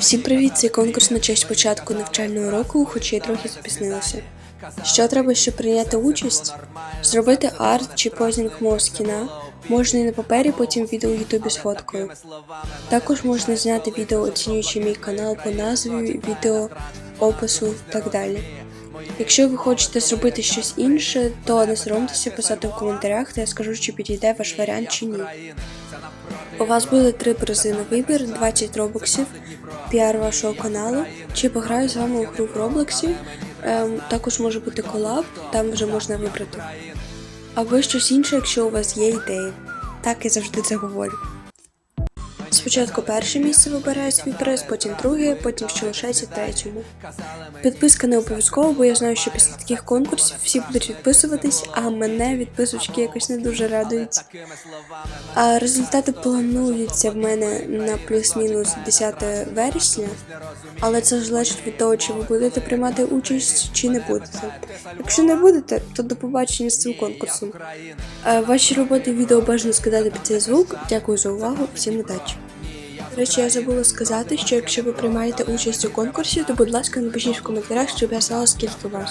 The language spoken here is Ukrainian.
Всім привіт! Цей конкурс на честь початку навчального року, хоча й трохи запізнилася. Що треба, щоб прийняти участь? Зробити арт чи позінг мого скіна. Можна і на папері, потім відео в Ютубі з фоткою. Також можна зняти відео, оцінюючи мій канал по назві, відео, опису і так далі. Якщо ви хочете зробити щось інше, то не соромтеся писати в коментарях, та я скажу, чи підійде ваш варіант чи ні. У вас буде три призи на вибір: 20 робоксів, піар вашого каналу, чи пограю з вами у гру в Роблоксі. Ем, також може бути колаб, там вже можна вибрати. Або щось інше, якщо у вас є ідеї. Так я завжди це говорю. Спочатку перше місце вибираю свій приз, потім друге, потім що лишається третьому. Підписка не обов'язково, бо я знаю, що після таких конкурсів всі будуть відписуватись, а мене відписочки якось не дуже радують. А результати плануються в мене на плюс-мінус 10 вересня, але це залежить від того, чи ви будете приймати участь, чи не будете. Якщо не будете, то до побачення з цим конкурсом. Е, Ваші роботи відео бажано скидати під цей звук. Дякую за увагу, всім удачі. До речі, я забула сказати, що якщо ви приймаєте участь у конкурсі, то будь ласка напишіть в коментарях, щоб я знала, скільки вас.